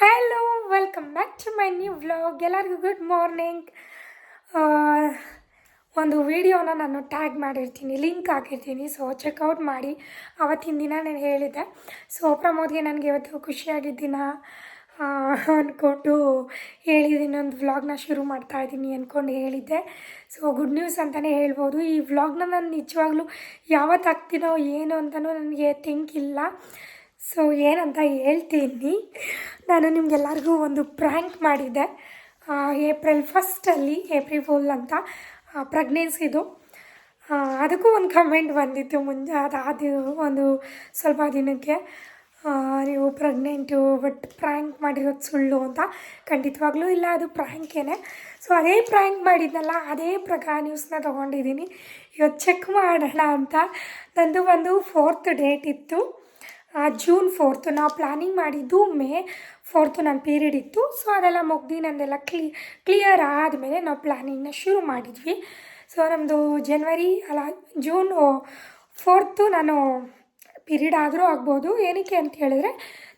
Hello welcome back to my new vlog ಎಲ್ಲರಿಗೂ good morning ಒಂದು ವಿಡಿಯೋನ ನಾನು ಟ್ಯಾಗ್ ಮಾಡಿರ್ತೀನಿ ಲಿಂಕ್ ಹಾಕಿರ್ತೀನಿ ಸೊ ಚೆಕ್ಔಟ್ ಮಾಡಿ. ಅವತ್ತಿನ ದಿನ ನಾನು ಹೇಳಿದ್ದೆ. ಸೊ ಪ್ರಮೋದ್ಗೆ ನನಗೆ ಇವತ್ತು ಖುಷಿಯಾಗಿದ್ದ ದಿನ ಆ, ಅಂದ್ಕೊಂಡು ಹೇಳಿದ್ದೀನಿ ಒಂದು ವ್ಲಾಗ್ನ ಶುರು ಮಾಡ್ತಾ ಇದ್ದೀನಿ ಅಂದ್ಕೊಂಡು ಹೇಳಿದ್ದೆ. ಸೊ ಗುಡ್ ನ್ಯೂಸ್ ಅಂತಲೇ ಹೇಳ್ಬೋದು. ಈ ವ್ಲಾಗ್ನ ನಾನು ನಿಜವಾಗ್ಲೂ ಯಾವತ್ತು ಹಾಕ್ತೀನೋ ಏನು ಅಂತಲೂ ನನಗೆ ಥಿಂಕ್ ಇಲ್ಲ. ಸೊ ಏನಂತ ಹೇಳ್ತೀನಿ, ನಾನು ನಿಮಗೆಲ್ಲರಿಗೂ ಒಂದು ಪ್ರ್ಯಾಂಕ್ ಮಾಡಿದ್ದೆ ಏಪ್ರಿಲ್ ಫಸ್ಟಲ್ಲಿ ಏಪ್ರಿಲ್ ಫುಲ್ ಅಂತ ಪ್ರೆಗ್ನೆನ್ಸಿದು ಅದಕ್ಕೂ ಒಂದು ಕಮೆಂಟ್ ಬಂದಿತ್ತು ಮುಂದೆ ಅದಾದ ಒಂದು ಸ್ವಲ್ಪ ದಿನಕ್ಕೆ. ನೀವು ಪ್ರೆಗ್ನೆಂಟು ಬಟ್ ಪ್ರ್ಯಾಂಕ್ ಮಾಡಿರೋದು ಸುಳ್ಳು ಅಂತ. ಖಂಡಿತವಾಗ್ಲೂ ಇಲ್ಲ, ಅದು ಪ್ರ್ಯಾಂಕೇನೆ ಸೊ ಅದೇ ಪ್ರ್ಯಾಂಕ್ ಮಾಡಿದ್ನಲ್ಲ, ಅದೇ ಪ್ರಕಾರ ನ್ಯೂಸ್ನ ತೊಗೊಂಡಿದ್ದೀನಿ. ಇವತ್ತು ಚೆಕ್ ಮಾಡೋಣ ಅಂತ. ನಂದು ಒಂದು ಫೋರ್ತ್ ಡೇಟ್ ಇತ್ತು. ಜೂನ್ ಫೋರ್ತು ನಾವು ಪ್ಲಾನಿಂಗ್ ಮಾಡಿದ್ದು ಮೇ ಫೋರ್ತು ನನ್ನ ಪೀರಿಯಡ್ ಇತ್ತು. ಸೊ ಅದೆಲ್ಲ ಮುಗ್ದು ನಂದೆಲ್ಲ ಕ್ಲಿ ಕ್ಲಿಯರ್ ಆದಮೇಲೆ ನಾವು ಪ್ಲ್ಯಾನಿಂಗ್ನ ಶುರು ಮಾಡಿದ್ವಿ. ಸೊ ನಮ್ಮದು ಜನ್ವರಿ ಅಲ್ಲ ಜೂನ್ ಫೋರ್ತು ನಾನು ಪೀರಿಯಡ್ ಆದರೂ ಆಗ್ಬೋದು. ಏನಕ್ಕೆ ಅಂತ ಹೇಳಿದ್ರೆ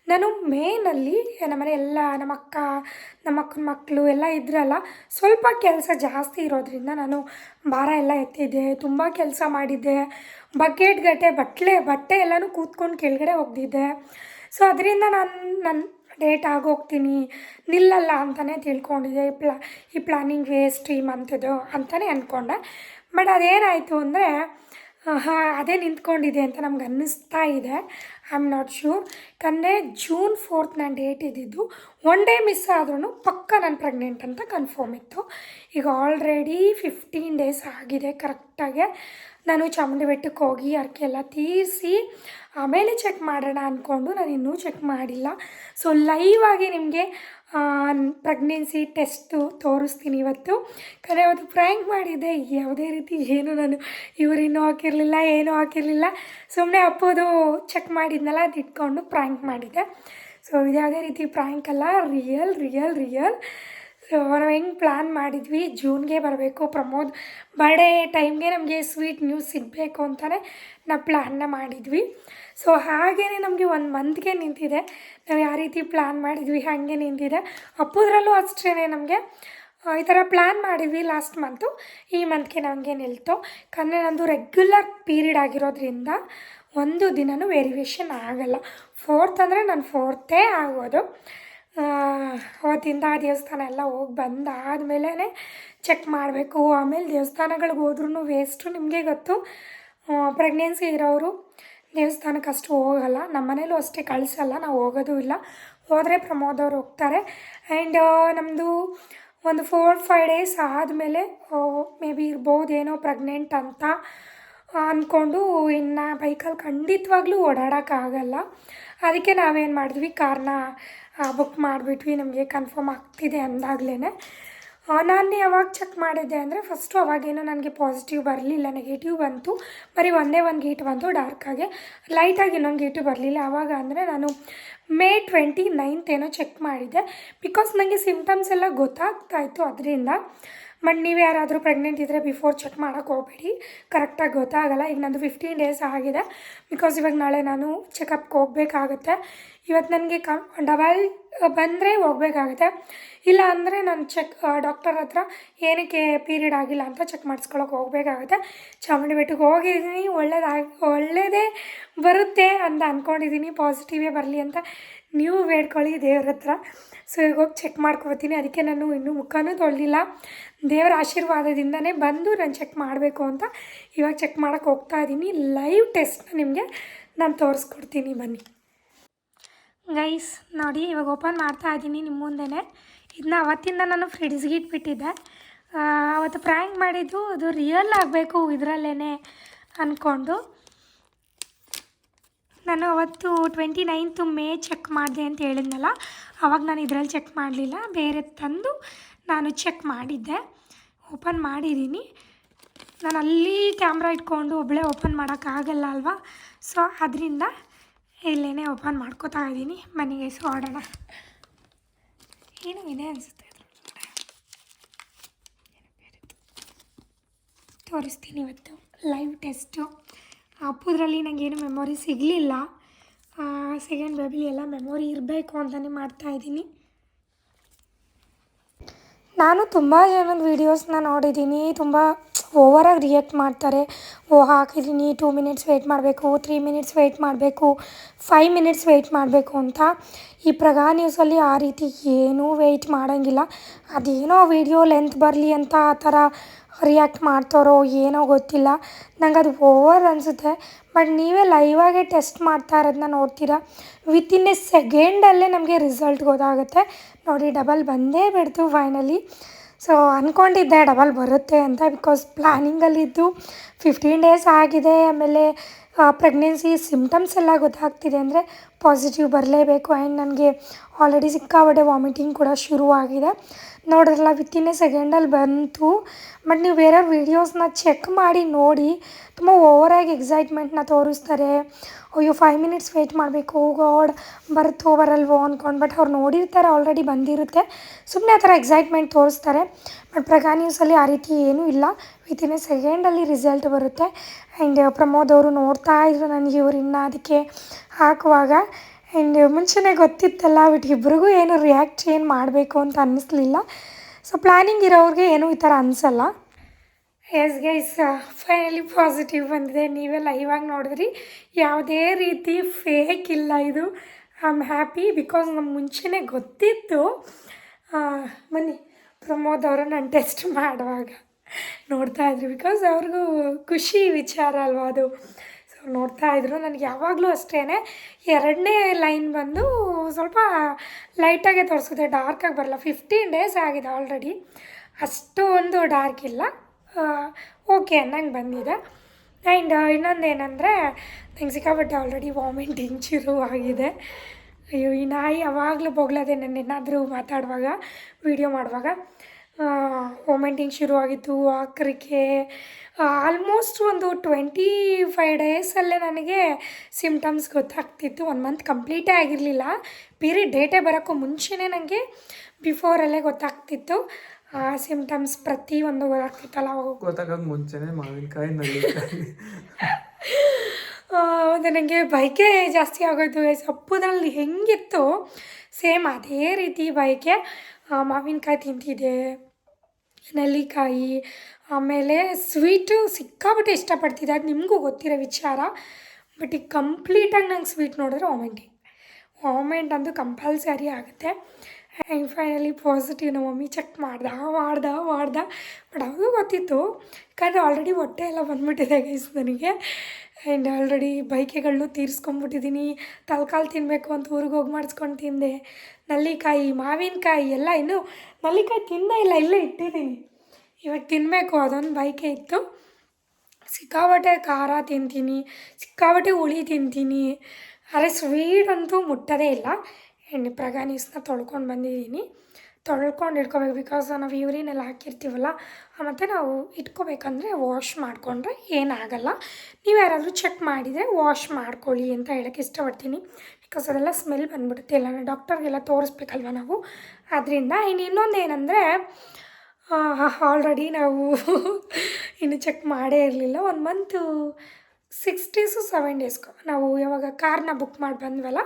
ನಾನು ಮೇನಲ್ಲಿ ನಮ್ಮನೆ ಎಲ್ಲ, ನಮ್ಮ ಅಕ್ಕ, ನಮ್ಮ ಅಕ್ಕನ ಮಕ್ಕಳು ಎಲ್ಲ ಇದ್ರಲ್ಲ, ಸ್ವಲ್ಪ ಕೆಲಸ ಜಾಸ್ತಿ ಇರೋದ್ರಿಂದ ನಾನು ಭಾರ ಎಲ್ಲ ಎತ್ತಿದ್ದೆ, ತುಂಬ ಕೆಲಸ ಮಾಡಿದ್ದೆ. ಬಕೆಟ್ ಗಟ್ಟೆ ಬಟ್ಟೆ ಬಟ್ಟೆ ಎಲ್ಲನೂ ಕೂತ್ಕೊಂಡು ಕೆಳಗಡೆ ಹೋಗ್ದಿದ್ದೆ ಸೊ ಅದರಿಂದ ನಾನು ನನ್ನ ಡೇಟ್ ಆಗೋಗ್ತೀನಿ ನಿಲ್ಲಲ್ಲ ಅಂತಲೇ ತಿಳ್ಕೊಂಡಿದ್ದೆ. ಈ ಪ್ಲಾ, ಈ ಪ್ಲಾನಿಂಗ್ ವೇಸ್ಟ್ ಈ ಮಂತದ್ದು ಅಂತಲೇ ಅಂದ್ಕೊಂಡೆ ಬಟ್ ಅದೇನಾಯಿತು ಅಂದರೆ ಹಾಂ ಅದೇ ನಿಂತ್ಕೊಂಡಿದೆ ಅಂತ ನಮ್ಗೆ ಅನ್ನಿಸ್ತಾ ಇದೆ. ಐ ಆಮ್ ನಾಟ್ ಶ್ಯೂರ್ ಕನ್ನೆ ಜೂನ್ ಫೋರ್ತ್ ನಾನು ಡೇಟ್ ಇದ್ದಿದ್ದು. ಒನ್ ಡೇ ಮಿಸ್ ಆದ್ರೂ ಪಕ್ಕ ನಾನು ಪ್ರೆಗ್ನೆಂಟ್ ಅಂತ ಕನ್ಫರ್ಮ್ ಇತ್ತು. ಈಗ ಆಲ್ರೆಡಿ ಫಿಫ್ಟೀನ್ ಡೇಸ್ ಆಗಿದೆ ಕರೆಕ್ಟಾಗೆ ನಾನು ಚಾಮುಂಡಿ ಬೆಟ್ಟಕ್ಕೆ ಹೋಗಿ ಅರ್ಕೆಲ್ಲ ತೀರಿಸಿ, ಆಮೇಲೆ ಚೆಕ್ ಮಾಡೋಣ ಅಂದ್ಕೊಂಡು ನಾನು ಇನ್ನೂ ಚೆಕ್ ಮಾಡಿಲ್ಲ. ಸೊ ಲೈವ್ ಆಗಿ ನಿಮಗೆ ಪ್ರೆಗ್ನೆನ್ಸಿ ಟೆಸ್ಟು ತೋರಿಸ್ತೀನಿ ಇವತ್ತು. ಕರೆ, ಅವತ್ತು ಪ್ರ್ಯಾಂಕ್ ಮಾಡಿದ್ದೆ ಯಾವುದೇ ರೀತಿ ಏನು ನಾನು ಇವರಿನ್ನೂ ಹಾಕಿರಲಿಲ್ಲ, ಏನೂ ಹಾಕಿರಲಿಲ್ಲ. ಸುಮ್ಮನೆ ಅಪ್ಪೋದು ಚೆಕ್ ಮಾಡಿದ್ನಲ್ಲ, ಅದು ಇಟ್ಕೊಂಡು ಪ್ರ್ಯಾಂಕ್ ಮಾಡಿದ್ದೆ ಸೊ ಇದು ಯಾವುದೇ ರೀತಿ ಪ್ರ್ಯಾಂಕ್ ಅಲ್ಲ ರಿಯಲ್ ರಿಯಲ್ ರಿಯಲ್ ಸೊ ನಾವು ಹೆಂಗೆ ಪ್ಲ್ಯಾನ್ ಮಾಡಿದ್ವಿ ಜೂನ್ಗೆ ಬರಬೇಕು, ಪ್ರಮೋದ್ ಬರ್ಡೇ ಟೈಮ್ಗೆ ನಮಗೆ ಸ್ವೀಟ್ ನ್ಯೂಸ್ ಸಿಗಬೇಕು ಅಂತಲೇ ನಾವು ಪ್ಲ್ಯಾನ್ನ ಮಾಡಿದ್ವಿ. ಸೊ ಹಾಗೇ ನಮಗೆ ಒಂದು ಮಂತ್ಗೆ ನಿಂತಿದೆ. ನಾವು ಯಾವ ರೀತಿ ಪ್ಲ್ಯಾನ್ ಮಾಡಿದ್ವಿ, ಹಾಗೆ ನಿಂತಿದೆ. ಅಪ್ಪುದ್ರಲ್ಲೂ ಅಷ್ಟೇ ನಮಗೆ ಈ ಥರ ಪ್ಲ್ಯಾನ್ ಮಾಡಿದ್ವಿ ಲಾಸ್ಟ್ ಮಂತು ಈ ಮಂತ್ಗೆ ನಮಗೆ ನಿಲ್ತು. ಯಾಕಂದರೆ ನಂದು ರೆಗ್ಯುಲರ್ ಪೀರಿಯಡ್ ಆಗಿರೋದ್ರಿಂದ ಒಂದು ದಿನವೂ ವೇರಿಯೇಷನ್ ಆಗಲ್ಲ. ಫೋರ್ತ್ ಅಂದರೆ ನಾನು ಫೋರ್ತೇ ಆಗೋದು. ಅವತ್ತಿಂದ ದೇವಸ್ಥಾನ ಎಲ್ಲ ಹೋಗಿ ಬಂದಾದಮೇಲೆ ಚೆಕ್ ಮಾಡಬೇಕು. ಆಮೇಲೆ ದೇವಸ್ಥಾನಗಳಿಗೆ ಹೋದ್ರೂ ವೇಸ್ಟು ನಿಮಗೆ ಗೊತ್ತು. ಪ್ರೆಗ್ನೆನ್ಸಿ ಇರೋರು ದೇವಸ್ಥಾನಕ್ಕೆ ಅಷ್ಟು ಹೋಗಲ್ಲ. ನಮ್ಮ ಮನೇಲೂ ಅಷ್ಟೇ ಕಳಿಸಲ್ಲ, ನಾವು ಹೋಗೋದು ಇಲ್ಲ. ಹೋದರೆ ಪ್ರಮೋದ್ ಅವ್ರು ಹೋಗ್ತಾರೆ ಆ್ಯಂಡ್ ನಮ್ಮದು ಒಂದು ಫೋರ್ ಫೈವ್ ಡೇಸ್ ಆದಮೇಲೆ ಮೇ ಬಿ ಇರ್ಬೋದೇನೋ ಪ್ರೆಗ್ನೆಂಟ್ ಅಂತ ಅಂದ್ಕೊಂಡು ಇನ್ನು ಬೈಕಲ್ಲಿ ಖಂಡಿತವಾಗ್ಲೂ ಓಡಾಡೋಕ್ಕಾಗಲ್ಲ. ಅದಕ್ಕೆ ನಾವೇನು ಮಾಡಿದ್ವಿ ಕಾರ್ನ ಬುಕ್ ಮಾಡಿಬಿಟ್ವಿ. ನಮಗೆ ಕನ್ಫರ್ಮ್ ಆಗ್ತಿದೆ ಅಂದಾಗಲೇ ನಾನು ಯಾವಾಗ ಚೆಕ್ ಮಾಡಿದ್ದೆ ಅಂದರೆ ಫಸ್ಟು ಅವಾಗೇನೋ ನನಗೆ ಪಾಸಿಟಿವ್ ಬರಲಿಲ್ಲ ನೆಗೆಟಿವ್ ಬಂತು. ಬರೀ ಒಂದೇ ಒಂದು ಗೀಟ್ ಬಂತು ಡಾರ್ಕಾಗೆ ಲೈಟಾಗಿ ಇನ್ನೊಂದು ಗೀಟು ಬರಲಿಲ್ಲ. ಆವಾಗ ಅಂದರೆ ನಾನು ಮೇ ಟ್ವೆಂಟಿ ನೈನ್ತ್ ಏನೋ ಚೆಕ್ ಮಾಡಿದ್ದೆ. ಬಿಕಾಸ್ ನನಗೆ ಸಿಂಪ್ಟಮ್ಸ್ ಎಲ್ಲ ಗೊತ್ತಾಗ್ತಾ ಇತ್ತು, ಅದರಿಂದ. ಬಟ್ ನೀವು ಯಾರಾದರೂ ಪ್ರೆಗ್ನೆಂಟ್ ಇದ್ದರೆ ಬಿಫೋರ್ ಚೆಕ್ ಮಾಡೋಕ್ಕೆ ಹೋಗಬೇಡಿ. ಕರೆಕ್ಟಾಗಿ ಗೊತ್ತಾಗಲ್ಲ. ಈಗ ನಂದು ಫಿಫ್ಟೀನ್ ಡೇಸ್ ಆಗಿದೆ. ಬಿಕಾಸ್ ಇವಾಗ ನಾಳೆ ನಾನು ಚೆಕಪ್ಗೆ ಹೋಗಬೇಕಾಗುತ್ತೆ. ಇವತ್ತು ನನಗೆ ಕ ಡಬಲ್ ಬಂದರೆ ಹೋಗ್ಬೇಕಾಗುತ್ತೆ. ಇಲ್ಲ ಅಂದರೆ ನಾನು ಚೆಕ್ ಡಾಕ್ಟರ್ ಹತ್ರ ಏನಕ್ಕೆ ಪೀರಿಯಡ್ ಆಗಿಲ್ಲ ಅಂತ ಚೆಕ್ ಮಾಡಿಸ್ಕೊಳಕ್ಕೆ ಹೋಗಬೇಕಾಗುತ್ತೆ. ಚಾಮುಂಡಿ ಬೆಟ್ಟಕ್ಕೆ ಹೋಗಿದ್ದೀನಿ ಒಳ್ಳೇದಾಗಿ ಒಳ್ಳೆಯದೇ ಬರುತ್ತೆ ಅಂತ ಅಂದ್ಕೊಂಡಿದ್ದೀನಿ ಪಾಸಿಟಿವೇ ಬರಲಿ ಅಂತ ನೀವು ಬೇಡ್ಕೊಳ್ಳಿ ದೇವ್ರ ಹತ್ರ. ಸೊ ಈಗ ಹೋಗಿ ಚೆಕ್ ಮಾಡ್ಕೊತೀನಿ. ಅದಕ್ಕೆ ನಾನು ಇನ್ನೂ ಮುಖನೂ ತೊಳಲಿಲ್ಲ ದೇವರ ಆಶೀರ್ವಾದದಿಂದನೇ ಬಂದು ನಾನು ಚೆಕ್ ಮಾಡಬೇಕು ಅಂತ ಇವಾಗ ಚೆಕ್ ಮಾಡೋಕ್ಕೆ ಹೋಗ್ತಾ ಇದ್ದೀನಿ ಲೈವ್ ಟೆಸ್ಟ್ನ ನಿಮಗೆ ನಾನು ತೋರಿಸ್ಕೊಡ್ತೀನಿ ಬನ್ನಿ. ಗೈಸ್, ನೋಡಿ, ಇವಾಗ ಓಪನ್ ಮಾಡ್ತಾ ಇದ್ದೀನಿ ನಿಮ್ಮ ಮುಂದೆನೇ. ಇದನ್ನ ಅವತ್ತಿಂದ ನಾನು ಫ್ರಿಡ್ಜ್ಗೆ ಇಟ್ಬಿಟ್ಟಿದ್ದೆ. ಅವತ್ತು ಪ್ರ್ಯಾಂಕ್ ಮಾಡಿದ್ದು ಅದು ರಿಯಲ್ ಆಗಬೇಕು ಇದರಲ್ಲೇ ಅಂದ್ಕೊಂಡು ನಾನು ಅವತ್ತು ಟ್ವೆಂಟಿ ನೈನ್ತು ಮೇ ಚೆಕ್ ಮಾಡಿದೆ ಅಂತ ಹೇಳಿದ್ನಲ್ಲ, ಅವಾಗ ನಾನು ಇದರಲ್ಲಿ ಚೆಕ್ ಮಾಡಲಿಲ್ಲ. ಬೇರೆ ತಂದು ನಾನು ಚೆಕ್ ಮಾಡಿದ್ದೆ. ಓಪನ್ ಮಾಡಿದ್ದೀನಿ. ನಾನು ಅಲ್ಲಿ ಕ್ಯಾಮ್ರಾ ಇಟ್ಕೊಂಡು ಒಬ್ಬಳೇ ಓಪನ್ ಮಾಡೋಕ್ಕಾಗಲ್ಲ ಅಲ್ವಾ? ಸೊ ಅದರಿಂದ ಇಲ್ಲೇ ಓಪನ್ ಮಾಡ್ಕೋತಾ ಇದ್ದೀನಿ, ಮನೆಗೆ ಸೊ ಆಡೋಣ. ಏನೋ ಇದೆ ಅನಿಸುತ್ತೆ ತೋರಿಸ್ತೀನಿ ಇವತ್ತು ಲೈವ್ ಟೆಸ್ಟು ಅಪ್ಪುದ್ರಲ್ಲಿ ನನಗೇನು ಮೆಮೊರಿ ಸಿಗಲಿಲ್ಲ. ಸೆಕೆಂಡ್ ಬೇಬಿಲಿ ಎಲ್ಲ ಮೆಮೊರಿ ಇರಬೇಕು ಅಂತಲೇ ಮಾಡ್ತಾಯಿದ್ದೀನಿ ನಾನು ತುಂಬ ಜನದ ವೀಡಿಯೋಸ್ನ ನೋಡಿದ್ದೀನಿ, ತುಂಬ ಓವರಾಗಿ ರಿಯಾಕ್ಟ್ ಮಾಡ್ತಾರೆ. ಓ ಹಾಕಿದ್ದೀನಿ ಟೂ ಮಿನಿಟ್ಸ್ ವೆಯ್ಟ್ ಮಾಡಬೇಕು ತ್ರೀ ಮಿನಿಟ್ಸ್ ವೆಯ್ಟ್ ಮಾಡಬೇಕು ಫೈವ್ ಮಿನಿಟ್ಸ್ ವೆಯ್ಟ್ ಮಾಡಬೇಕು ಅಂತ ಈ ಪ್ರಗಾ ನ್ಯೂಸಲ್ಲಿ ಆ ರೀತಿ ಏನೂ ವೆಯ್ಟ್ ಮಾಡೋಂಗಿಲ್ಲ. ಅದೇನೋ ವೀಡಿಯೋ ಲೆಂತ್ ಬರಲಿ ಅಂತ ಆ ಥರ ರಿಯಾಕ್ಟ್ ಮಾಡ್ತಾರೋ ಏನೋ ಗೊತ್ತಿಲ್ಲ. ನಂಗೆ ಅದು ಓವರ್ ಅನಿಸುತ್ತೆ. ಬಟ್ ನೀವೇ ಲೈವಾಗೆ ಟೆಸ್ಟ್ ಮಾಡ್ತಾ ಇರೋದನ್ನ ನೋಡ್ತೀರಾ? ವಿತಿನ್ ಎ ಸೆಕೆಂಡಲ್ಲೇ ನಮಗೆ ರಿಸಲ್ಟ್ ಗೊತ್ತಾಗುತ್ತೆ. ನೋಡಿ ಡಬಲ್ ಬಂದೇ ಬಿಡ್ತು ಫೈನಲಿ ಸೊ ಅಂದ್ಕೊಂಡಿದ್ದೆ ಡಬಲ್ ಬರುತ್ತೆ ಅಂತ ಬಿಕಾಸ್ ಪ್ಲ್ಯಾನಿಂಗಲ್ಲಿದ್ದು ಫಿಫ್ಟೀನ್ ಡೇಸ್ ಆಗಿದೆ. ಆಮೇಲೆ ಪ್ರೆಗ್ನೆನ್ಸಿ ಸಿಮ್ಟಮ್ಸ್ ಎಲ್ಲ ಗೊತ್ತಾಗ್ತಿದೆ ಅಂದರೆ ಪಾಸಿಟಿವ್ ಬರಲೇಬೇಕು. ಆ್ಯಂಡ್ ನನಗೆ ಆಲ್ರೆಡಿ ಸಿಕ್ಕಾಪಟ್ಟೆ ವಾಮಿಟಿಂಗ್ ಕೂಡ ಶುರುವಾಗಿದೆ. ನೋಡಿದ್ರಲ್ಲ ವಿತಿನ್ ಎ ಸೆಕೆಂಡಲ್ಲಿ ಬಂತು. ಬಟ್ ನೀವು ಬೇರೆ ವೀಡಿಯೋಸ್ನ ಚೆಕ್ ಮಾಡಿ, ನೋಡಿ. ತುಂಬ ಓವರಾಗಿ ಎಕ್ಸೈಟ್ಮೆಂಟ್ನ ತೋರಿಸ್ತಾರೆ. ಅಯ್ಯೋ ಫೈವ್ ಮಿನಿಟ್ಸ್ ವೆಯ್ಟ್ ಮಾಡಬೇಕು. ಗಾಡ್ ಬರುತ್ತೋ, ಬರಲ್ವೋ ಅಂದ್ಕೊಂಡು ಬಟ್ ಅವ್ರು ನೋಡಿರ್ತಾರೆ ಆಲ್ರೆಡಿ ಬಂದಿರುತ್ತೆ. ಸುಮ್ಮನೆ ಆ ಥರ ಎಕ್ಸೈಟ್ಮೆಂಟ್ ತೋರಿಸ್ತಾರೆ. ಬಟ್ ಪ್ರಗಾ ನ್ಯೂಸಲ್ಲಿ ಆ ರೀತಿ ಏನೂ ಇಲ್ಲ. ವಿತಿನ್ ಎ ಸೆಕೆಂಡಲ್ಲಿ ರಿಸಲ್ಟ್ ಬರುತ್ತೆ. ಆ್ಯಂಡ್ ಪ್ರಮೋದ್ ಅವರು ನೋಡ್ತಾ ಇದ್ರು ನನಗೆ ಇವ್ರನ್ನ ಅದಕ್ಕೆ ಹಾಕುವಾಗ. ಆ್ಯಂಡ್ ಮುಂಚೆನೇ ಗೊತ್ತಿತ್ತಲ್ಲ ಬಟ್ ಇಬ್ರಿಗೂ ಏನು ರಿಯಾಕ್ಟ್ ಏನು ಮಾಡಬೇಕು ಅಂತ ಅನ್ನಿಸ್ಲಿಲ್ಲ. ಸೊ ಪ್ಲ್ಯಾನಿಂಗ್ ಇರೋರಿಗೆ ಏನೂ ಈ ಥರ ಅನಿಸಲ್ಲ. ಎಸ್ ಗೈಸ್ ಫೈನಲಿ ಪಾಸಿಟಿವ್ ಬಂದಿದೆ. ನೀವೆಲ್ಲ ಇವಾಗ ನೋಡಿದ್ರಿ. ಯಾವುದೇ ರೀತಿ ಫೇಕ್ ಇಲ್ಲ ಇದು. ಐ ಆಮ್ ಹ್ಯಾಪಿ ಬಿಕಾಸ್ ನಮ್ಗೆ ಮುಂಚೆನೇ ಗೊತ್ತಿತ್ತು. ಬನ್ನಿ, ಪ್ರಮೋದ್ ಅವರು ನಾನು ಟೆಸ್ಟ್ ಮಾಡುವಾಗ ನೋಡ್ತಾ ಇದ್ರಿ. ಬಿಕಾಸ್ ಅವ್ರಿಗೂ ಖುಷಿ ವಿಚಾರ ಅಲ್ವಾ ಅದು. ಸೊ ನೋಡ್ತಾ ಇದ್ರು. ನನಗೆ ಯಾವಾಗಲೂ ಅಷ್ಟೇ ಎರಡನೇ ಲೈನ್ ಬಂದು ಸ್ವಲ್ಪ ಲೈಟಾಗೆ ತೋರಿಸಿದೆ ಡಾರ್ಕಾಗಿ ಬರಲ್ಲ. ಫಿಫ್ಟೀನ್ ಡೇಸ್ ಆಗಿದೆ ಆಲ್ರೆಡಿ ಅಷ್ಟು ಒಂದು ಡಾರ್ಕ್ ಇಲ್ಲ. ಓಕೆ ಅನ್ನಂಗೆ ಬಂದಿದೆ. ಆ್ಯಂಡ್ ಇನ್ನೊಂದು ಏನಂದರೆ ನಂಗೆ ಸಿಕ್ಕಾಪಟ್ಟೆ ಆಲ್ರೆಡಿ ವಾಮಿಟಿಂಗ್ ಶುರು ಆಗಿದೆ. ಅಯ್ಯೋ, ಈ ನಾಯಿ ಯಾವಾಗಲೂ ಬೊಗ್ಲದೆ ನಾನು ಏನಾದರೂ ಮಾತಾಡುವಾಗ ವೀಡಿಯೋ ಮಾಡುವಾಗ. ವಾಮಿಟಿಂಗ್ ಶುರುವಾಗಿತ್ತು ಆಖರಿಗೆ ಆಲ್ಮೋಸ್ಟ್ ಒಂದು ಟ್ವೆಂಟಿ ಫೈವ್ ಡೇಸಲ್ಲೇ ನನಗೆ ಸಿಮ್ಟಮ್ಸ್ ಗೊತ್ತಾಗ್ತಿತ್ತು. ಒನ್ ಮಂತ್ ಕಂಪ್ಲೀಟೇ ಆಗಿರಲಿಲ್ಲ. ಪೀರಿಯಡ್ ಡೇಟೇ ಬರೋಕ್ಕೂ ಮುಂಚೆನೇ ನನಗೆ ಬಿಫೋರಲ್ಲೇ ಗೊತ್ತಾಗ್ತಿತ್ತು. ಆ ಸಿಮ್ಟಮ್ಸ್ ಒಂದು ಗೊತ್ತಾಗ್ತಿತ್ತಲ್ಲ ಅವಾಗ. ಗೊತ್ತಾಗೋಕೆ ಮುಂಚೆನೆ ಮಾವಿನಕಾಯಿ ಅದು ನನಗೆ ಬೈಕೆ ಜಾಸ್ತಿ ಆಗೋಯ್ತು. ಸಪ್ಪುದ್ರಲ್ಲಿ ಹೆಂಗಿತ್ತು? ಸೇಮ್ ಅದೇ ರೀತಿ ಬೈಕೆ. ಮಾವಿನಕಾಯಿ ತಿಂತಿದ್ದೆ. ನೆಲ್ಲಿಕಾಯಿ, ಆಮೇಲೆ ಸ್ವೀಟು ಸಿಕ್ಕಾಪಟ್ಟೆ ಇಷ್ಟಪಡ್ತಿದ್ದೆ. ಅದು ನಿಮಗೂ ಗೊತ್ತಿರೋ ವಿಚಾರ, ಬಟ್ ಈಗ ಕಂಪ್ಲೀಟಾಗಿ ನಂಗೆ ಸ್ವೀಟ್ ನೋಡಿದ್ರೆ ವಾಮೆಂಟಿಂಗ್. ವಾಮೆಂಟ್ ಅಂತೂ ಕಂಪಲ್ಸರಿ ಆಗುತ್ತೆ. ಆ್ಯಂಡ್ ಫೈನಲಿ ಪಾಸಿಟಿವ್ ನಮ್ಮ ಮಮ್ಮಿ ಚೆಕ್ ಮಾಡ್ದ ಮಾಡ್ದ ಮಾಡ್ದ. ಬಟ್ ಅವ್ರಿಗೂ ಗೊತ್ತಿತ್ತು. ಯಾಕಂದರೆ ಆಲ್ರೆಡಿ ಹೊಟ್ಟೆ ಎಲ್ಲ ಬಂದ್ಬಿಟ್ಟಿದೆ ಗೈಸ್ ನನಗೆ. ಆ್ಯಂಡ್ ಆಲ್ರೆಡಿ ಬೈಕೆಗಳನ್ನೂ ತೀರಿಸ್ಕೊಂಬಿಟ್ಟಿದ್ದೀನಿ ತಲ್ಕಾಲು ತಿನ್ನಬೇಕು ಅಂತ ಊರಿಗೆ ಹೋಗಿ ಮಾಡಿಸ್ಕೊಂಡು ತಿಂದೆ. ನಲ್ಲಿಕಾಯಿ, ಮಾವಿನಕಾಯಿ ಎಲ್ಲ ಇನ್ನೂ ನಲ್ಲಿಕಾಯಿ ತಿಂದೇ ಇಲ್ಲ, ಇಲ್ಲೇ ಇಟ್ಟಿದ್ದೀನಿ ಇವಾಗ ತಿನ್ನಬೇಕು ಅದೊಂದು ಬೈಕೆ ಇತ್ತು. ಸಿಕ್ಕಾಬಟ್ಟೆ ಖಾರ ತಿಂತೀನಿ ಸಿಕ್ಕಾಬಟ್ಟೆ ಹುಳಿ ತಿಂತೀನಿ. ಅರೆ ಸ್ವೀಟ್ ಅಂತೂ ಮುಟ್ಟದೇ ಇಲ್ಲ. ಎಣ್ಣೆ ಪ್ರಗಾನೀಸ್ನ ತೊಳ್ಕೊಂಡು ಬಂದಿದ್ದೀನಿ. ತೊಳ್ಕೊಂಡು ಇಟ್ಕೋಬೇಕು ಬಿಕಾಸ್ ನಾವು ಯೂರಿನೆಲ್ಲ ಹಾಕಿರ್ತೀವಲ್ಲ ಮತ್ತು ನಾವು ಇಟ್ಕೋಬೇಕಂದ್ರೆ ವಾಶ್ ಮಾಡಿಕೊಂಡ್ರೆ ಏನಾಗಲ್ಲ. ನೀವು ಯಾರಾದರೂ ಚೆಕ್ ಮಾಡಿದರೆ ವಾಶ್ ಮಾಡ್ಕೊಳ್ಳಿ ಅಂತ ಹೇಳೋಕ್ಕೆ ಇಷ್ಟಪಡ್ತೀನಿ. ಬಿಕಾಸ್ ಅದೆಲ್ಲ ಸ್ಮೆಲ್ ಬಂದ್ಬಿಡುತ್ತೆ, ಇಲ್ಲ ಡಾಕ್ಟರ್ಗೆಲ್ಲ ತೋರಿಸ್ಬೇಕಲ್ವ ನಾವು. ಅದರಿಂದ ಇನ್ನು ಇನ್ನೊಂದು ಏನಂದರೆ ಆಲ್ರೆಡಿ ನಾವು ಇನ್ನು ಚೆಕ್ ಮಾಡೇ ಇರಲಿಲ್ಲ, ಒಂದು ಮಂತು ಸಿಕ್ಸ್ ಡೇಸು ಸೆವೆನ್ ಡೇಸ್ಗು. ನಾವು ಯಾವಾಗ ಕಾರ್ನ ಬುಕ್ ಮಾಡಿ ಬಂದ್ವಲ್ಲ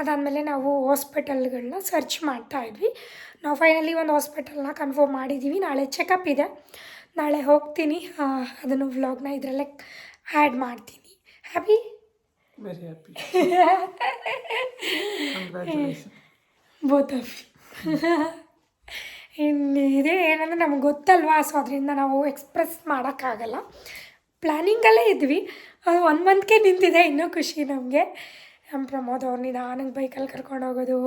ಅದಾದಮೇಲೆ ನಾವು ಹಾಸ್ಪಿಟಲ್ಗಳನ್ನ ಸರ್ಚ್ ಮಾಡ್ತಾ ಇದ್ವಿ. ನಾವು ಫೈನಲಿ ಒಂದು ಹಾಸ್ಪಿಟಲ್ನ ಕನ್ಫರ್ಮ್ ಮಾಡಿದ್ದೀವಿ ನಾಳೆ ಚೆಕಪ್ ಇದೆ. ನಾಳೆ ಹೋಗ್ತೀನಿ. ಅದನ್ನು ವ್ಲಾಗ್ನ ಇದರಲ್ಲೇ ಆ್ಯಡ್ ಮಾಡ್ತೀನಿ. Happy? Very happy both of ಇನ್ನು ಇದೇ ಏನಂದರೆ ನಮ್ಗೆ ಗೊತ್ತಲ್ವಾ ಸೊ ಅದರಿಂದ ನಾವು ಎಕ್ಸ್ಪ್ರೆಸ್ ಮಾಡೋಕ್ಕಾಗಲ್ಲ. ಪ್ಲ್ಯಾನಿಂಗಲ್ಲೇ ಇದ್ವಿ. ಅದು ಒನ್ ಮಂತ್ಗೆ ನಿಂತಿದೆ ಇನ್ನೂ ಖುಷಿ ನಮಗೆ. ನಮ್ಮ ಪ್ರಮೋದ್ ಅವ್ರು ನಿಧಾನಕ್ಕೆ ಬೈಕಲ್ಲಿ ಕರ್ಕೊಂಡು ಹೋಗೋದು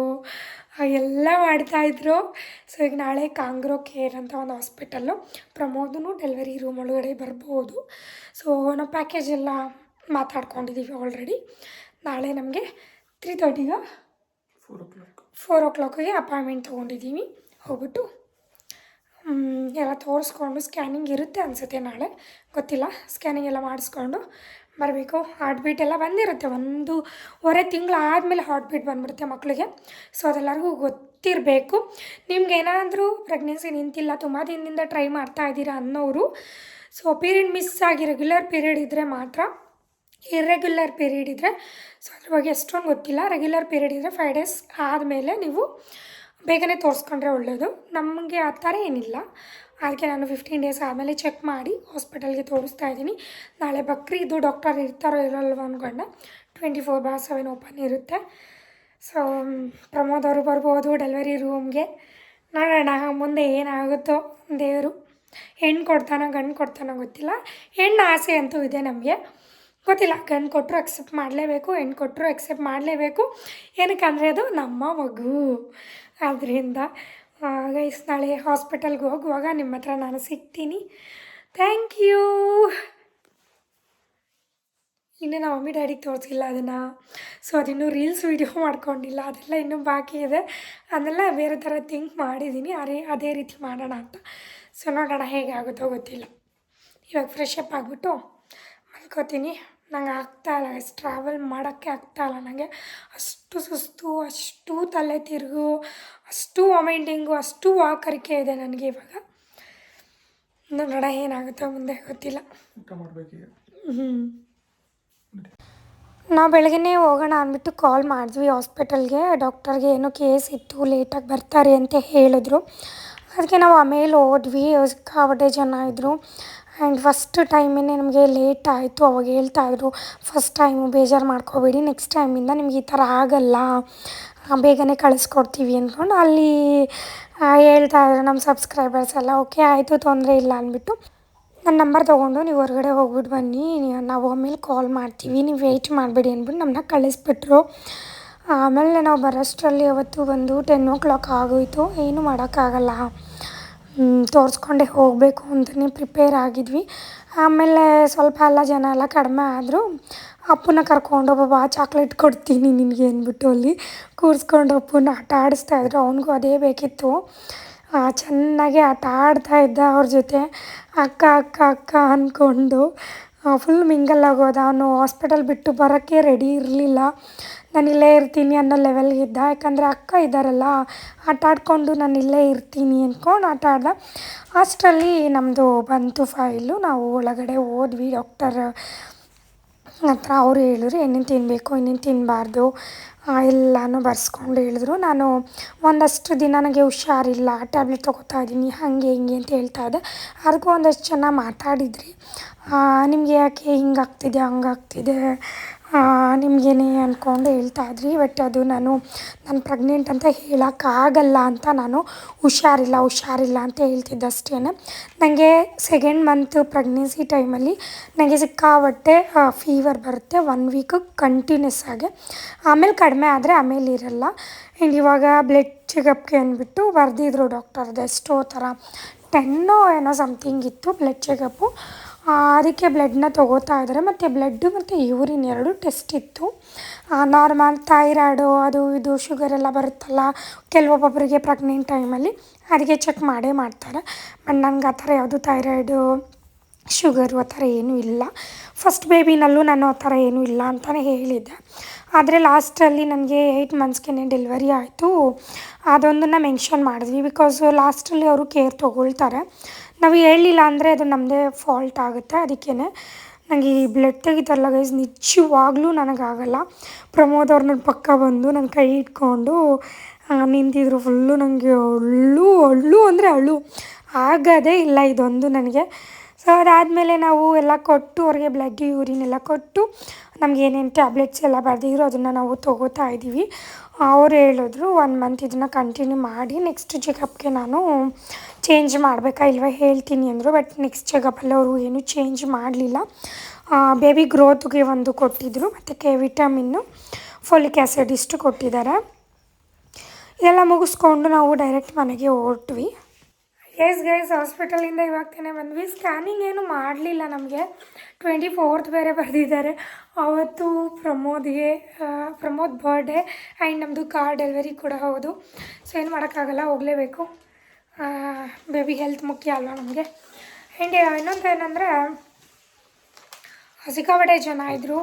ಎಲ್ಲ ಮಾಡ್ತಾಯಿದ್ರು ಸೊ ಈಗ ನಾಳೆ ಕಾಂಗ್ರೋ ಕೇರ್ ಅಂತ ಒಂದು ಹಾಸ್ಪಿಟಲ್ಲು ಪ್ರಮೋದನು ಡೆಲಿವರಿ ರೂಮ್ ಒಳಗಡೆ ಬರ್ಬೋದು. ಸೊ ನಾವು ಪ್ಯಾಕೇಜ್ ಎಲ್ಲ ಮಾತಾಡ್ಕೊಂಡಿದ್ದೀವಿ ಆಲ್ರೆಡಿ ನಾಳೆ ನಮಗೆ ತ್ರೀ ತರ್ಟಿಗೆ ಫೋರ್ ಓ ಕ್ಲಾಕ್ ಫೋರ್ ಓ ಕ್ಲಾಕಿಗೆ ಅಪಾಯಿಂಟ್ಮೆಂಟ್ ತೊಗೊಂಡಿದ್ದೀವಿ ಹೋಗ್ಬಿಟ್ಟು ಎಲ್ಲ ತೋರಿಸ್ಕೊಂಡು ಸ್ಕ್ಯಾನಿಂಗ್ ಇರುತ್ತೆ ಅನಿಸುತ್ತೆ ನಾಳೆ. ಗೊತ್ತಿಲ್ಲ ಸ್ಕ್ಯಾನಿಂಗ್ ಎಲ್ಲ ಮಾಡಿಸ್ಕೊಂಡು ಬರಬೇಕು. ಹಾರ್ಟ್ ಬೀಟ್ ಎಲ್ಲ ಬಂದಿರುತ್ತೆ. ಒಂದು ವರೆ ತಿಂಗಳು ಆದಮೇಲೆ ಹಾರ್ಟ್ ಬೀಟ್ ಬಂದ್ಬಿಡುತ್ತೆ ಮಕ್ಕಳಿಗೆ ಸೊ ಅದೆಲ್ಲರಿಗೂ ಗೊತ್ತಿರಬೇಕು. ನಿಮ್ಗೆ ಏನಾದರೂ ಪ್ರೆಗ್ನೆನ್ಸಿ ನಿಂತಿಲ್ಲ, ತುಂಬ ದಿನದಿಂದ ಟ್ರೈ ಮಾಡ್ತಾ ಇದ್ದೀರಾ ಅನ್ನೋರು ಸೊ ಪೀರಿಯಡ್ ಮಿಸ್ ಆಗಿ ರೆಗ್ಯುಲರ್ ಪೀರಿಯಡ್ ಇದ್ದರೆ ಮಾತ್ರ ಇರ್ರೆಗ್ಯುಲರ್ ಪೀರಿಯಡ್ ಇದ್ದರೆ ಸೊ ಅದ್ರ ಬಗ್ಗೆ ಅಷ್ಟೊಂದು ಗೊತ್ತಿಲ್ಲ. ರೆಗ್ಯುಲರ್ ಪೀರಿಯಡ್ ಇದ್ದರೆ ಫೈವ್ ಡೇಸ್ ಆದಮೇಲೆ ನೀವು ಬೇಗನೆ ತೋರಿಸ್ಕೊಂಡ್ರೆ ಒಳ್ಳೆಯದು ನಮಗೆ ಆ ಥರ ಏನಿಲ್ಲ. ಅದಕ್ಕೆ ನಾನು ಫಿಫ್ಟೀನ್ ಡೇಸ್ ಆದಮೇಲೆ ಚೆಕ್ ಮಾಡಿ ಹಾಸ್ಪಿಟಲ್ಗೆ ತೋರಿಸ್ತಾ ಇದ್ದೀನಿ. ನಾಳೆ ಬಕ್ರೀದು ಡಾಕ್ಟರ್ ಇರ್ತಾರೋ ಇರೋಲ್ವ ಅನ್ಕೊಂಡ. Twenty four by seven open ಇರುತ್ತೆ ಸೊ ಪ್ರಮೋದ್ ಅವರು ಬರ್ಬೋದು ಡೆಲಿವರಿ ರೂಮ್ಗೆ ನೋಡೋಣ, ಮುಂದೆ ಏನಾಗುತ್ತೋ ದೇವರು. ಹೆಣ್ಣು ಕೊಡ್ತಾನೋ, ಗಂಡು ಕೊಡ್ತಾನೋ ಗೊತ್ತಿಲ್ಲ. ಹೆಣ್ಣು ಆಸೆ ಅಂತೂ ಇದೆ ನಮಗೆ. ಗೊತ್ತಿಲ್ಲ, ಗಂಡು ಕೊಟ್ಟರು ಅಕ್ಸೆಪ್ಟ್ ಮಾಡಲೇಬೇಕು ಹೆಣ್ಣು ಕೊಟ್ಟರು ಅಕ್ಸೆಪ್ಟ್ ಮಾಡಲೇಬೇಕು. ಏನಕ್ಕಂದರೆ ಅದು ನಮ್ಮ ಮಗು. ಆದ್ದರಿಂದ ಗೈಸ್ ನಾಳೆ ಹಾಸ್ಪಿಟಲ್ಗೆ ಹೋಗುವಾಗ ನಿಮ್ಮ ಹತ್ರ ನಾನು ಸಿಗ್ತೀನಿ. ಥ್ಯಾಂಕ್ ಯು ಇನ್ನೂ ನಮ್ಮ ಮಮ್ಮಿ ಡ್ಯಾಡಿಗೆ ತೋರಿಸಿಲ್ಲ ಅದನ್ನು. ಸೊ ಅದಿನ್ನೂ ರೀಲ್ಸ್ ವೀಡಿಯೋ ಮಾಡ್ಕೊಂಡಿಲ್ಲ. ಅದೆಲ್ಲ ಇನ್ನೂ ಬಾಕಿ ಇದೆ. ಅದೆಲ್ಲ ಬೇರೆ ಥರ ಥಿಂಕ್ ಮಾಡಿದ್ದೀನಿ ಅದೇ ಅದೇ ರೀತಿ ಮಾಡೋಣ ಅಂತ. ಸೊ ನೋಡೋಣ ಹೇಗಾಗುತ್ತೋ ಗೊತ್ತಿಲ್ಲ. ಇವಾಗ ಫ್ರೆಶ್ ಅಪ್ ಆಗಿಬಿಟ್ಟು ಮಲ್ಕೋತೀನಿ. ನಂಗೆ ಆಗ್ತಾ ಇಲ್ಲ ಅಷ್ಟು ಟ್ರಾವೆಲ್ ಮಾಡೋಕ್ಕೆ ಆಗ್ತಾ ಇಲ್ಲ. ನನಗೆ ಅಷ್ಟು ಸುಸ್ತು ಅಷ್ಟು ತಲೆ ತಿರುಗು ಅಷ್ಟು ವಾಮಿಟಿಂಗು ಅಷ್ಟು ವಾಕರಿಕೆ ಇದೆ ನನಗೆ ಇವಾಗ. ನೋಡೋಣ ಏನಾಗುತ್ತೋ ಮುಂದೆ ಗೊತ್ತಿಲ್ಲ. ಹ್ಞೂ ನಾವು ಬೆಳಗ್ಗೆ ಹೋಗೋಣ ಅಂದ್ಬಿಟ್ಟು ಕಾಲ್ ಮಾಡಿದ್ವಿ ಹಾಸ್ಪಿಟಲ್ಗೆ ಡಾಕ್ಟರ್ಗೆ ಏನೋ ಕೇಸ್ ಇತ್ತು ಲೇಟಾಗಿ ಬರ್ತಾರೆ ಅಂತ ಹೇಳಿದ್ರು. ಅದಕ್ಕೆ ನಾವು ಆಮೇಲೆ ಹೋದ್ವಿ ಸಿಕ್ಕಾಪಟ್ಟೆ ಜನ ಇದ್ದರು ಆ್ಯಂಡ್ ಫಸ್ಟ್ ಟೈಮೇ ನಮಗೆ ಲೇಟ್ ಆಯಿತು, ಅವಾಗ ಹೇಳ್ತಾಯಿದ್ರು ಫಸ್ಟ್ ಟೈಮು ಬೇಜಾರು ಮಾಡ್ಕೋಬೇಡಿ, ನೆಕ್ಸ್ಟ್ ಟೈಮಿಂದ ನಿಮ್ಗೆ ಈ ಥರ ಆಗಲ್ಲ. ಬೇಗನೆ ಕಳಿಸ್ಕೊಡ್ತೀವಿ ಅಂದ್ಕೊಂಡು ಅಲ್ಲಿ ಹೇಳ್ತಾ ಹೇಳ್ತಾಯಿದ್ರು ನಮ್ಮ ಸಬ್ಸ್ಕ್ರೈಬರ್ಸ್ ಎಲ್ಲ, ಓಕೆ, ಆಯಿತು, ತೊಂದರೆ ಇಲ್ಲ ಅಂದ್ಬಿಟ್ಟು ನನ್ನ ನಂಬರ್ ತೊಗೊಂಡು ನೀವು ಹೊರಗಡೆ ಹೋಗ್ಬಿಟ್ಟು ಬನ್ನಿ, ನಾವು ಆಮೇಲೆ ಕಾಲ್ ಮಾಡ್ತೀವಿ, ನೀವು ವೆಯ್ಟ್ ಮಾಡಬೇಡಿ ಅಂದ್ಬಿಟ್ಟು ನಮ್ಮನ್ನ ಕಳಿಸ್ಬಿಟ್ರು. ಆಮೇಲೆ ನಾವು ಬರೋಷ್ಟರಲ್ಲಿ ಅವತ್ತು ಬಂದು ಟೆನ್ ಓ ಕ್ಲಾಕ್ ಆಗೋಯಿತು, ಏನು ಮಾಡೋಕ್ಕಾಗಲ್ಲ. ತೋರಿಸ್ಕೊಂಡೆ ಹೋಗಬೇಕು ಅಂತಲೇ ಪ್ರಿಪೇರ್ ಆಗಿದ್ವಿ. ಆಮೇಲೆ ಸ್ವಲ್ಪ ಎಲ್ಲ ಜನ ಎಲ್ಲ ಕಡಿಮೆ ಆದರೂ. ಅಪ್ಪನ ಕರ್ಕೊಂಡು ಒಬ್ಬ ಚಾಕ್ಲೇಟ್ ಕೊಡ್ತೀನಿ ನಿನಗೆ, ಅಂದ್ಬಿಟ್ಟು ಅಲ್ಲಿ ಕೂರಿಸ್ಕೊಂಡು ಅಪ್ಪನ ಆಟ ಆಡಿಸ್ತಾ ಇದ್ರು. ಅವನಿಗೂ ಅದೇ ಬೇಕಿತ್ತು. ಚೆನ್ನಾಗಿ ಆಟ ಆಡ್ತಾ ಇದ್ದ ಅವ್ರ ಜೊತೆ. ಅಕ್ಕ ಅಕ್ಕ ಅಕ್ಕ ಅಂದ್ಕೊಂಡು ಫುಲ್ ಮಿಂಗಲ್ ಆಗೋದ. ಅವನು ಹಾಸ್ಪಿಟಲ್ ಬಿಟ್ಟು ಬರೋಕ್ಕೆ ರೆಡಿ ಇರಲಿಲ್ಲ. ನಾನು ಇಲ್ಲೇ ಇರ್ತೀನಿ ಅನ್ನೋ ಲೆವೆಲ್ಗೆ ಇದ್ದ. ಯಾಕಂದರೆ ಅಕ್ಕ ಇದ್ದಾರಲ್ಲ, ಆಟ ಆಡಿಕೊಂಡು ನಾನು ಇಲ್ಲೇ ಇರ್ತೀನಿ ಅಂದ್ಕೊಂಡು ಆಟ ಆಡ್ದೆ. ಅಷ್ಟರಲ್ಲಿ ನಮ್ಮದು ಬಂತು ಫೈಲು ನಾವು ಒಳಗಡೆ ಹೋದ್ವಿ ಡಾಕ್ಟರ್ ಹತ್ರ. ಅವರು ಹೇಳಿದ್ರು, ಏನೇನು ತಿನ್ನಬೇಕು ಏನೇನು ತಿನ್ನಬಾರ್ದು ಎಲ್ಲನೂ ಬರ್ಸ್ಕೊಂಡು ಹೇಳಿದ್ರು. ನಾನು ಒಂದಷ್ಟು ದಿನ ನನಗೆ ಹುಷಾರಿಲ್ಲ ಟ್ಯಾಬ್ಲೆಟ್ ತೊಗೋತಾ ಇದ್ದೀನಿ, ಹಾಗೆ ಹಿಂಗೆ ಅಂತ ಹೇಳ್ತಾ ಇದ್ದೆ. ಅದಕ್ಕೂ ಒಂದಷ್ಟು ಜನ ಮಾತಾಡಿದ್ರಿ. ನಿಮಗೆ ಯಾಕೆ ಹಿಂಗಾಗ್ತಿದೆ ಆಗ್ತಿದೆ ಹಂಗೆ ಆಗ್ತಿದೆ? ನಿಮಗೇನೆ ಅಂದ್ಕೊಂಡು ಹೇಳ್ತಾ ಇದ್ರಿ ಬಟ್ ಅದು ನಾನು ನಾನು ಪ್ರೆಗ್ನೆಂಟ್ ಅಂತ ಹೇಳೋಕ್ಕಾಗಲ್ಲ ಅಂತ ನಾನು ಹುಷಾರಿಲ್ಲ ಹುಷಾರಿಲ್ಲ ಅಂತ ಹೇಳ್ತಿದ್ದೆ ಅಷ್ಟೇ ನನಗೆ ಸೆಕೆಂಡ್ ಮಂತ್ ಪ್ರೆಗ್ನೆನ್ಸಿ ಟೈಮಲ್ಲಿ ನನಗೆ ಸಿಕ್ಕಾಬಟ್ಟೆ ಫೀವರ್ ಬರುತ್ತೆ ಒನ್ ವೀಕ್ ಕಂಟಿನ್ಯೂಸ್ ಆಗಿ. ಆಮೇಲೆ ಕಡಿಮೆ ಆದರೆ ಆಮೇಲೆ ಇರಲ್ಲ. ಆ್ಯಂಡ್ ಇವಾಗ ಬ್ಲಡ್ ಚೆಕಪ್ಗೆ ಅಂದ್ಬಿಟ್ಟು ಬರೆದಿದ್ರು ಡಾಕ್ಟರ್ ಎಷ್ಟೋ ಥರ ಟೆನ್ನೋ ಏನೋ ಸಮಥಿಂಗ್ ಇತ್ತು ಬ್ಲಡ್ ಚೆಕಪ್ಪು ಅದಕ್ಕೆ ಬ್ಲಡ್ನ ತೊಗೋತಾ ಇದ್ದಾರೆ. ಮತ್ತು ಬ್ಲಡ್ಡು ಮತ್ತು ಯೂರಿನ್ ಎರಡು ಟೆಸ್ಟ್ ಇತ್ತು. ನಾರ್ಮಲ್ ಥೈರಾಯ್ಡು ಅದು ಇದು ಶುಗರ್ ಎಲ್ಲ ಬರುತ್ತಲ್ಲ ಕೆಲವೊಬ್ಬೊಬ್ಬರಿಗೆ ಪ್ರೆಗ್ನೆಂಟ್ ಟೈಮಲ್ಲಿ ಅದಕ್ಕೆ ಚೆಕ್ ಮಾಡೇ ಮಾಡ್ತಾರೆ. ಬಟ್ ನನಗೆ ಆ ಥರ ಯಾವುದು ಥೈರಾಯ್ಡು ಶುಗರು ಆ ಥರ ಏನೂ ಇಲ್ಲ. ಫಸ್ಟ್ ಬೇಬಿನಲ್ಲೂ ನಾನು ಆ ಥರ ಏನೂ ಇಲ್ಲ ಅಂತಲೇ ಹೇಳಿದ್ದೆ. ಆದರೆ ಲಾಸ್ಟಲ್ಲಿ ನನಗೆ ಏಯ್ಟ್ ಮಂತ್ಸ್ಗೆ ಡೆಲಿವರಿ ಆಯಿತು. ಅದೊಂದನ್ನು ಮೆನ್ಷನ್ ಮಾಡಿದ್ವಿ. ಬಿಕಾಸ್ ಲಾಸ್ಟಲ್ಲಿ ಅವರು ಕೇರ್ ತೊಗೊಳ್ತಾರೆ. ನಾವು ಹೇಳಲಿಲ್ಲ ಅಂದರೆ ಅದು ನಮ್ಮದೇ ಫಾಲ್ಟ್ ಆಗುತ್ತೆ ಅದಕ್ಕೇ ನನಗೆ ಈ ಬ್ಲಡ್ ತೆಗಿತಾರಲ್ಲ ಗೈಸ್ ನಿಜವಾಗ್ಲೂ ನನಗಾಗಲ್ಲ. ಪ್ರಮೋದ್ ಅವ್ರು ನನ್ನ ಪಕ್ಕ ಬಂದು ನನ್ನ ಕೈ ಇಟ್ಕೊಂಡು ನಿಂತಿದ್ರು ಫುಲ್ಲು ನನಗೆ ಅಳ್ಳು ಅಳ್ಳು ಅಂದರೆ ಅಳು, ಆಗೋದೇ ಇಲ್ಲ ಇದೊಂದು ನನಗೆ. ಸೊ ಅದಾದಮೇಲೆ ನಾವು ಎಲ್ಲ ಕೊಟ್ಟು ಅವ್ರಿಗೆ ಬ್ಲಡ್ ಯೂರಿನ್ ಎಲ್ಲ ಕೊಟ್ಟು ನಮ್ಗೆ ಏನೇನು ಟ್ಯಾಬ್ಲೆಟ್ಸ್ ಎಲ್ಲ ಬರೆದಿದ್ರು ಅದನ್ನು ನಾವು ತೊಗೋತಾ ಇದ್ದೀವಿ ಅವ್ರು ಹೇಳಿದ್ರು ಒನ್ ಮಂತ್ ಇದನ್ನು ಕಂಟಿನ್ಯೂ ಮಾಡಿ ನೆಕ್ಸ್ಟ್ ಚೆಕಪ್ಗೆ ನಾನು ಚೇಂಜ್ ಮಾಡಬೇಕಾ ಇಲ್ವ ಹೇಳ್ತೀನಿ ಅಂದರು ಬಟ್ ನೆಕ್ಸ್ಟ್ ಚೆಕಪಲ್ಲಿ ಅವರು ಏನೂ ಚೇಂಜ್ ಮಾಡಲಿಲ್ಲ. ಬೇಬಿ ಗ್ರೋತ್ಗೆ ಒಂದು ಕೊಟ್ಟಿದ್ದರು ಮತ್ತು ಕೆ ವಿಟಮಿನ್ನು ಫೋಲಿಕ್ ಆ್ಯಸಿಡ್ ಇಷ್ಟು ಕೊಟ್ಟಿದ್ದಾರೆ. ಇದೆಲ್ಲ ಮುಗಿಸ್ಕೊಂಡು ನಾವು ಡೈರೆಕ್ಟ್ ಮನೆಗೆ ಹೊರಟ್ವಿ. ಎಸ್ ಗೈಸ್ ಹಾಸ್ಪಿಟಲಿಂದ ಇವಾಗ ತಾನೇ ಬಂದ್ವಿ. ಸ್ಕ್ಯಾನಿಂಗ್ ಏನು ಮಾಡಲಿಲ್ಲ ನಮಗೆ. ಟ್ವೆಂಟಿ ಫೋರ್ತ್ ಬೇರೆ ಬರೆದಿದ್ದಾರೆ. ಅವತ್ತು ಪ್ರಮೋದ್ಗೆ ಪ್ರಮೋದ್ ಬರ್ಡೇ ಆ್ಯಂಡ್ ನಮ್ಮದು ಕಾರ್ ಡೆಲಿವರಿ ಕೂಡ ಹೌದು. ಸೊ ಏನು ಮಾಡೋಕ್ಕಾಗಲ್ಲ, ಹೋಗಲೇಬೇಕು. ಬೇಬಿ ಹೆಲ್ತ್ ಮುಖ್ಯ ಅಲ್ವಾ ನಮಗೆ. ಆ್ಯಂಡ್ ಇನ್ನೊಂದು ಏನಂದರೆ ಸಿಕ್ಕಾಪಟ್ಟೆ ಜನ ಇದ್ದರು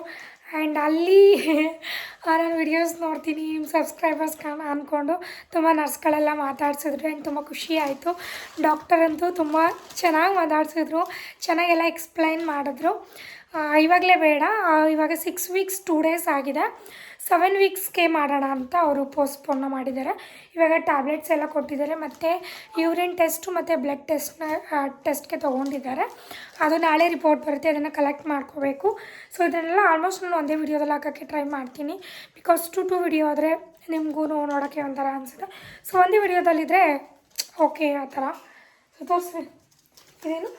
ಆ್ಯಂಡ್ ಅಲ್ಲಿ ನಾನು ವಿಡಿಯೋಸ್ ನೋಡ್ತೀನಿ ನಿಮ್ಮ ಸಬ್ಸ್ಕ್ರೈಬರ್ಸ್ ಕಾಣ ಅಂದ್ಕೊಂಡು ತುಂಬ ನರ್ಸ್ಗಳೆಲ್ಲ ಮಾತಾಡ್ಸಿದ್ರು ಆ್ಯಂಡ್ ತುಂಬ ಖುಷಿ ಆಯಿತು. ಡಾಕ್ಟರ್ ಅಂತೂ ತುಂಬ ಚೆನ್ನಾಗಿ ಮಾತಾಡ್ಸಿದ್ರು, ಚೆನ್ನಾಗೆಲ್ಲ ಎಕ್ಸ್ಪ್ಲೈನ್ ಮಾಡಿದ್ರು. ಇವಾಗಲೇ ಬೇಡ ಇವಾಗ ಸಿಕ್ಸ್ ವೀಕ್ಸ್ ಟೂ ಡೇಸ್ ಆಗಿದೆ. ಸೆವೆನ್ ವೀಕ್ಸ್ಗೆ ಮಾಡೋಣ ಅಂತ ಅವರು ಪೋಸ್ಟ್ಪೋನ್ನ ಮಾಡಿದ್ದಾರೆ. ಇವಾಗ ಟ್ಯಾಬ್ಲೆಟ್ಸ್ ಎಲ್ಲ ಕೊಟ್ಟಿದ್ದಾರೆ ಮತ್ತು ಯೂರಿನ್ ಟೆಸ್ಟು ಮತ್ತು ಬ್ಲಡ್ ಟೆಸ್ಟ್ನ ಟೆಸ್ಟ್ಗೆ ತೊಗೊಂಡಿದ್ದಾರೆ. ಅದು ನಾಳೆ ರಿಪೋರ್ಟ್ ಬರುತ್ತೆ, ಅದನ್ನು ಕಲೆಕ್ಟ್ ಮಾಡ್ಕೋಬೇಕು. ಸೊ ಇದನ್ನೆಲ್ಲ ಆಲ್ಮೋಸ್ಟ್ ನಾನು ಒಂದೇ ವಿಡಿಯೋದಲ್ಲಿ ಹಾಕೋಕ್ಕೆ ಟ್ರೈ ಮಾಡ್ತೀನಿ. ಬಿಕಾಸ್ ಟು ಟು ವಿಡಿಯೋ ಆದರೆ ನಿಮಗೂ ನೋಡೋಕ್ಕೆ ಒಂಥರ ಅನಿಸುತ್ತೆ. ಸೊ ಒಂದೇ ವಿಡಿಯೋದಲ್ಲಿದ್ದರೆ ಓಕೆ ಆ ಥರ. ಸೊ ಇದೇನು?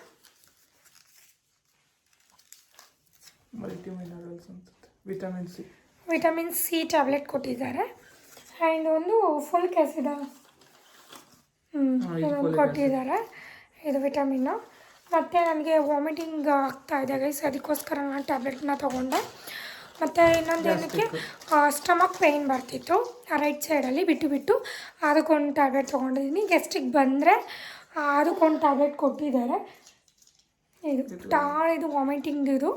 ಮಲ್ಟಿಮಿನರಲ್ಸ್ ಅಂತ. Vitamin C vitamin C tablet ಕೊಟ್ಟಿದ್ದಾರೆ. ಆ್ಯಂಡ್ ಒಂದು ಫುಲ್ ಕ್ಯಾಸಿದ ಕೊಟ್ಟಿದ್ದಾರೆ. ಇದು ವಿಟಮಿನ್ನು ಮತ್ತು ನನಗೆ ವಾಮಿಟಿಂಗ್ ಆಗ್ತಾ ಇದೆ ಗೈಸ್ ಅದಕ್ಕೋಸ್ಕರ ನಾನು ಟ್ಯಾಬ್ಲೆಟ್ನ ತೊಗೊಂಡೆ. ಮತ್ತು ಇನ್ನೊಂದು ಏನಕ್ಕೆ ಸ್ಟಮಕ್ ಪೇಯ್ನ್ ಬರ್ತಿತ್ತು. ರೈಟ್ ಸೈಡಲ್ಲಿ ಬಿಟ್ಟು ಬಿಟ್ಟು ಅದಕ್ಕೊಂದು ಟ್ಯಾಬ್ಲೆಟ್ ತೊಗೊಂಡಿದ್ದೀನಿ. ಗೆಸ್ಟಿಗೆ ಬಂದರೆ ಅದಕ್ಕೊಂದು ಟ್ಯಾಬ್ಲೆಟ್ ಕೊಟ್ಟಿದ್ದಾರೆ. ಇದು ಟಾ ಇದು ವಾಮಿಟಿಂಗ್ ಇದು.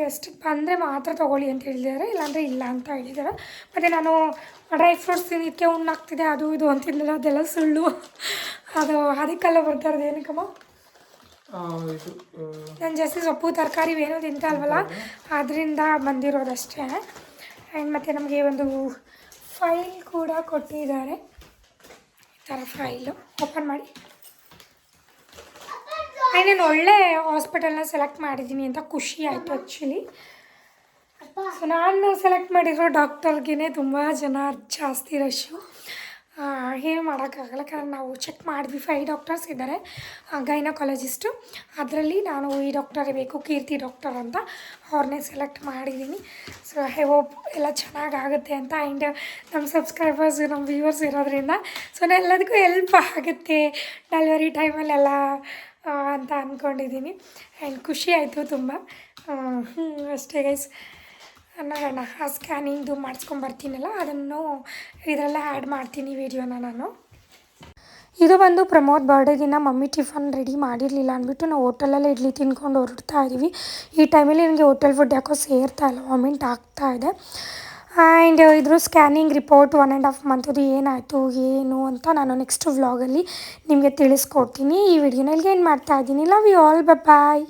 ಗ್ಯಾಸ್ಟ್ರಿಕ್ ಬಂದರೆ ಮಾತ್ರ ತೊಗೊಳ್ಳಿ ಅಂತ ಹೇಳಿದ್ದಾರೆ ಇಲ್ಲಾಂದರೆ ಇಲ್ಲ ಅಂತ ಹೇಳಿದ್ದಾರೆ. ಮತ್ತು ನಾನು ಡ್ರೈ ಫ್ರೂಟ್ಸ್ ತಿನ್ನಕ್ಕೆ ಉಣ್ಣಾಗ್ತಿದೆ ಅದು ಇದು ಅಂತಿದ್ನಲ್ಲ ಅದೆಲ್ಲ ಸುಳ್ಳು. ಅದು ಅದಕ್ಕೆಲ್ಲ ಬರ್ತಾ ಇರೋದು ಏನಕ್ಕಮ್ಮ ಇದು ನಾನು ಜಾಸ್ತಿ ಸೊಪ್ಪು ತರಕಾರಿ ಏನೂ ತಿಂತ ಅಲ್ವಲ್ಲ ಅದರಿಂದ ಬಂದಿರೋದಷ್ಟೇ. ಆ್ಯಂಡ್ ಮತ್ತು ನಮಗೆ ಒಂದು ಫೈಲ್ ಕೂಡ ಕೊಟ್ಟಿದ್ದಾರೆ. ಈ ಥರ ಫೈಲು ಓಪನ್ ಮಾಡಿ. ಆ್ಯಂಡ್ ನಾನು ಒಳ್ಳೆ ಹಾಸ್ಪಿಟಲ್ನ ಸೆಲೆಕ್ಟ್ ಮಾಡಿದ್ದೀನಿ ಅಂತ ಖುಷಿ ಆಯಿತು ಆ್ಯಕ್ಚುಲಿ ಸೊ ನಾನು ಸೆಲೆಕ್ಟ್ ಮಾಡಿರೋ ಡಾಕ್ಟರ್ಗೆ ತುಂಬ ಜನ ಜಾಸ್ತಿ ರಶ್ಶು ಏನು ಮಾಡೋಕ್ಕಾಗಲ್ಲ. ಕಾರಣ ನಾವು ಚೆಕ್ ಮಾಡಿದ್ವಿ. ಫೈವ್ ಡಾಕ್ಟರ್ಸ್ ಇದ್ದಾರೆ. ಗೈನಕಾಲಜಿಸ್ಟು ಅದರಲ್ಲಿ ನಾನು ಈ ಡಾಕ್ಟರೇ ಬೇಕು, ಕೀರ್ತಿ ಡಾಕ್ಟರ್ ಅಂತ ಅವ್ರನ್ನೇ ಸೆಲೆಕ್ಟ್ ಮಾಡಿದ್ದೀನಿ. ಸೊ ಐ ಹೋಪ್ ಎಲ್ಲ ಚೆನ್ನಾಗಾಗುತ್ತೆ ಅಂತ. ಆ್ಯಂಡ್ ನಮ್ಮ ಸಬ್ಸ್ಕ್ರೈಬರ್ಸ್ ನಮ್ಮ ವ್ಯೂವರ್ಸ್ ಇರೋದ್ರಿಂದ. ಸೊ ಎಲ್ಲದಕ್ಕೂ ಹೆಲ್ಪ್ ಆಗುತ್ತೆ. ಡೆಲಿವರಿ ಟೈಮಲ್ಲೆಲ್ಲ ಅಂದ್ಕೊಂಡಿದ್ದೀನಿ ಆ್ಯಂಡ್ ಖುಷಿ ಆಯಿತು ತುಂಬ. ಅಷ್ಟೇ ಗೈಸ್ ನಾನು ಆ ಸ್ಕ್ಯಾನಿಂಗ್ದು ಮಾಡಿಸ್ಕೊಂಬರ್ತೀನಲ್ಲ ಅದನ್ನು ಇದರಲ್ಲೇ ಆ್ಯಡ್ ಮಾಡ್ತೀನಿ ವೀಡಿಯೋನ ನಾನು. ಇದು ಬಂದು ಪ್ರಮೋದ್ ಬರ್ಡೇ ದಿನ ಮಮ್ಮಿ ಟಿಫನ್ ರೆಡಿ ಮಾಡಿರಲಿಲ್ಲ ಅಂದ್ಬಿಟ್ಟು ನಾವು ಹೋಟೆಲಲ್ಲೇ ಇಡ್ಲಿ ತಿನ್ಕೊಂಡು ಹೊರಡ್ತಾ ಇದ್ದೀವಿ ಈ ಟೈಮಲ್ಲಿ ನನಗೆ ಹೋಟೆಲ್ ಫುಡ್ ಯಾಕೋ ಸೇರ್ತಾ ಇಲ್ಲ ವಾಮಿಂಟ್ ಆಗ್ತಾ ಇದೆ. ಆ್ಯಂಡ್ ಇದ್ರ scanning report one and half ಮಂತದ್ದು ಏನಾಯಿತು, ಏನು ಅಂತ ನಾನು ನೆಕ್ಸ್ಟ್ ವ್ಲಾಗಲ್ಲಿ ನಿಮಗೆ ತಿಳಿಸ್ಕೊಡ್ತೀನಿ. ಈ ವಿಡಿಯೋನಲ್ಲಿ ಏನು ಮಾಡ್ತಾ ಇದ್ದೀನಿ? Love you all bye